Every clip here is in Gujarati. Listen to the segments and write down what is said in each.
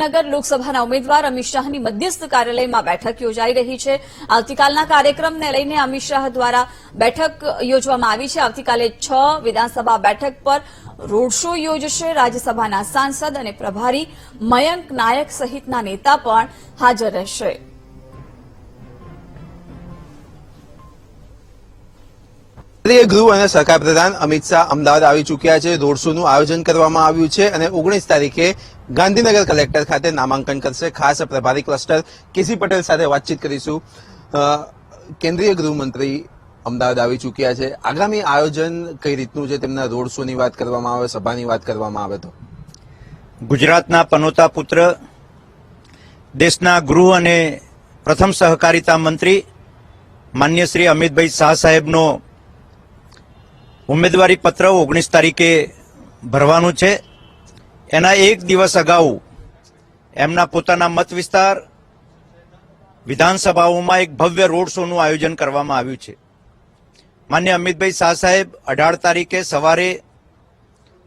ગાંધીનગર લોકસભાના ઉમેદવાર અમિત શાહની મધ્યસ્થ કાર્યાલયમાં બેઠક યોજાઈ રહી છે. આવતીકાલના કાર્યક્રમને લઈને અમિત શાહ દ્વારા બેઠક યોજવામાં આવી છે. આવતીકાલે છ વિધાનસભા બેઠક પર રોડ શો યોજશે. રાજ્યસભાના સાંસદ અને પ્રભારી મયંક નાયક સહિતના નેતા પણ હાજર રહેશે. કેન્દ્રીય ગૃહ અને સરકાર પ્રધાન અમિત શાહ અમદાવાદ આવી ચૂક્યા છે. રોડ શોનું આયોજન કરવામાં આવ્યું છે અને ઓગણીસ તારીખે ગાંધીનગર કલેક્ટર ખાતે નામાંકન કરશે. ખાસ પ્રભારી ક્લસ્ટર કેસી પટેલ સાથે વાતચીત કરીશું. કેન્દ્રીય ગૃહમંત્રી અમદાવાદ આવી ચૂક્યા છે. આગામી આયોજન કઈ રીતનું છે? તેમના રોડ શોની વાત કરવામાં આવે, સભાની વાત કરવામાં આવે તો. ગુજરાતના પનોતા પુત્ર, દેશના ગૃહ અને પ્રથમ સહકારિતા મંત્રી માન્ય શ્રી અમિતભાઈ શાહ સાહેબનો ઉમેદવારી પત્ર ઓગણીસ તારીખે ભરવાનું છે. એના એક દિવસ અગાઉ એમના પોતાના મત વિસ્તાર વિધાનસભાઓમાં એક ભવ્ય રોડ શોનું આયોજન કરવામાં આવ્યું છે. માન્ય અમિતભાઈ શાહ સાહેબ, અઢાર તારીખે સવારે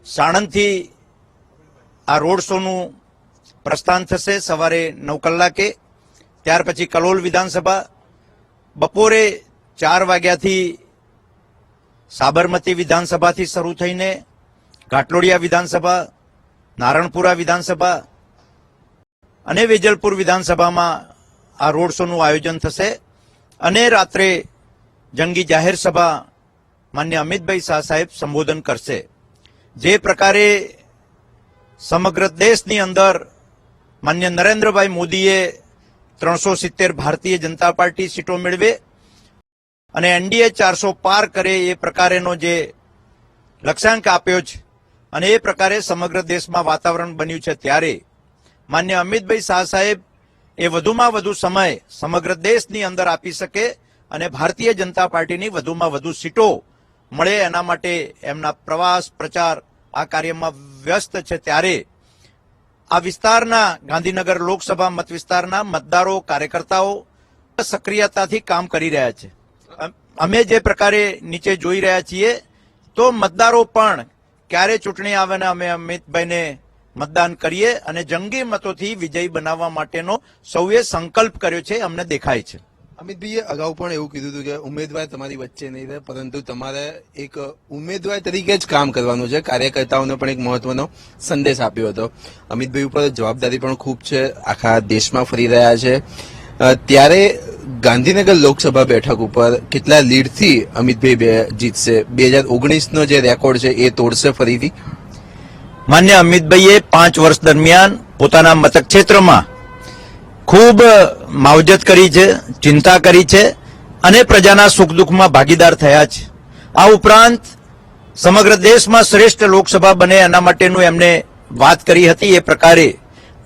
સાણંદથી આ રોડ શોનું પ્રસ્થાન થશે સવારે નવ કલાકે. ત્યાર પછી કલોલ વિધાનસભા બપોરે ચાર વાગ્યાથી સાબરમતી વિધાનસભાથી શરૂ થઈને ઘાટલોડિયા વિધાનસભા નારણપુરા વિધાનસભા અને વેજલપુર વિધાનસભામાં આ રોડ શોનું આયોજન થશે. અને રાત્રે જંગી જાહેર સભા માન્ય અમિતભાઈ શાહ સાહેબ સંબોધન કરશે. જે પ્રકારે સમગ્ર દેશની અંદર માન્ય નરેન્દ્રભાઈ મોદીએ ત્રણસો સિત્તેર ભારતીય જનતા પાર્ટી સીટો મેળવે અને એનડીએ ચારસો પાર કરે એ પ્રકારેનો જે લક્ષ્યાંક આપ્યો છે અને એ પ્રકારે સમગ્ર દેશમાં વાતાવરણ બન્યું છે ત્યારે માન્ય અમિતભાઈ શાહ સાહેબ એ વધુમાં વધુ સમય સમગ્ર દેશની અંદર આપી શકે અને ભારતીય જનતા પાર્ટીની વધુમાં વધુ સીટો મળે એના માટે એમના પ્રવાસ પ્રચાર આ કાર્યમાં વ્યસ્ત છે ત્યારે આ વિસ્તારના ગાંધીનગર લોકસભા મત વિસ્તારના મતદારો, કાર્યકર્તાઓ સક્રિયતાથી કામ કરી રહ્યા છે. અમે જે પ્રકારે નીચે જોઈ રહ્યા છીએ, તો મતદારો પણ ક્યારે ચૂંટણી આવે ને અમે અમિતભાઈને મતદાન કરીએ અને જંગી મતોથી વિજય બનાવવા માટેનો સૌએ સંકલ્પ કર્યો છે, અમને દેખાય છે. અમિતભાઈએ અગાઉ પણ એવું કીધું હતું કે ઉમેદવાર તમારી વચ્ચે નહીં રહે, પરંતુ તમારે એક ઉમેદવાર તરીકે જ કામ કરવાનું છે. કાર્યકર્તાઓને પણ એક મહત્વનો સંદેશ આપ્યો હતો. અમિતભાઈ ઉપર જવાબદારી પણ ખૂબ છે. આખા દેશમાં ફરી રહ્યા છે. ત્યારે ગાંધીનગર લોકસભા બેઠક ઉપર કેટલા લીડથી અમિતભાઈ જીતશે? બે હજાર ઓગણીસનો જે રેકોર્ડ છે, એ તોડશે ફરીથી? માન્ય અમિતભાઈએ પાંચ વર્ષ દરમિયાન પોતાના મતક્ષેત્રમાં ખૂબ માવજત કરી છે, ચિંતા કરી છે અને પ્રજાના સુખ દુઃખમાં ભાગીદાર થયા છે. આ ઉપરાંત સમગ્ર દેશમાં શ્રેષ્ઠ લોકસભા બને એના માટેનું એમને વાત કરી હતી. એ પ્રકારે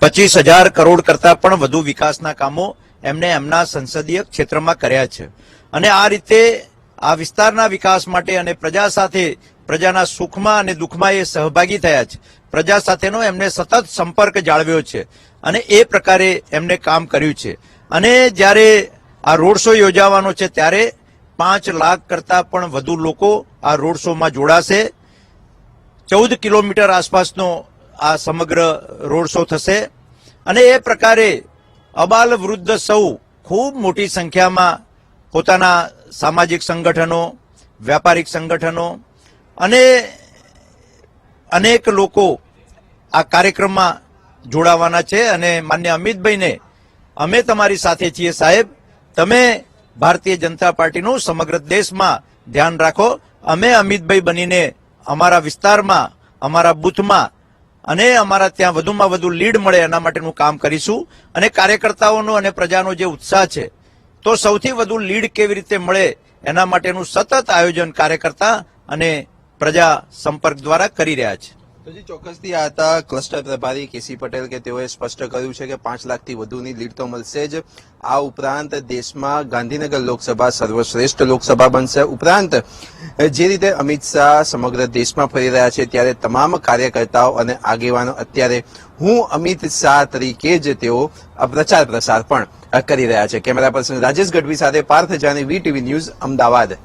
પચીસ હજાર કરોડ કરતા પણ વધુ વિકાસના કામો એમને એમના સંસદીય ક્ષેત્રમાં કર્યા છે. અને આ રીતે આ વિસ્તારના વિકાસ માટે અને પ્રજા સાથે પ્રજાના સુખમાં અને દુઃખમાં એ સહભાગી થયા છે. પ્રજા સાથેનો એમને સતત સંપર્ક જાળવ્યો છે અને એ પ્રકારે એમને કામ કર્યું છે. અને જ્યારે આ રોડ શો યોજાવાનો છે ત્યારે પાંચ લાખ કરતા પણ વધુ લોકો આ રોડ શોમાં જોડાશે. ચૌદ કિલોમીટર આસપાસનો આ સમગ્ર રોડ શો થશે. અને એ પ્રકારે અબાલ વૃદ્ધ સૌ ખૂબ મોટી સંખ્યામાં પોતાના સામાજિક સંગઠનો, વ્યાપારિક સંગઠનો અને અનેક લોકો આ કાર્યક્રમમાં જોડાવાના છે અને માન્ય અમિતભાઈને અમે તમારી સાથે છીએ સાહેબ. તમે ભારતીય જનતા પાર્ટીનું સમગ્ર દેશમાં ધ્યાન રાખો. અમે અમિતભાઈ બનીને અમારા વિસ્તારમાં, અમારા બૂથમાં અને અમારા ત્યાં વધુમાં વધુ લીડ મળે એના માટેનું કામ કરીશું. અને કાર્યકર્તાઓનો અને પ્રજાનો જે ઉત્સાહ છે, તો સૌથી વધુ લીડ કેવી રીતે મળે એના માટેનું સતત આયોજન કાર્યકર્તા અને પ્રજા સંપર્ક દ્વારા કરી રહ્યા છે. જી ચોક્કસથી આ હતા ક્લસ્ટર પ્રભારી કેસી પટેલ કે તેઓએ સ્પષ્ટ કર્યું છે કે પાંચ લાખથી વધુની લીડ તો મળશે જ. આ ઉપરાંત દેશમાં ગાંધીનગર લોકસભા સર્વશ્રેષ્ઠ લોકસભા બનશે. ઉપરાંત જે રીતે અમિત શાહ સમગ્ર દેશમાં ફરી રહ્યા છે, ત્યારે તમામ કાર્યકર્તાઓ અને આગેવાનો અત્યારે હું અમિત શાહ તરીકે જ તેઓ પ્રચાર પ્રસાર પણ કરી રહ્યા છે. કેમેરા પર્સન રાજેશ ગઢવી સાથે Parth Jani, V TV news, Ahmedabad.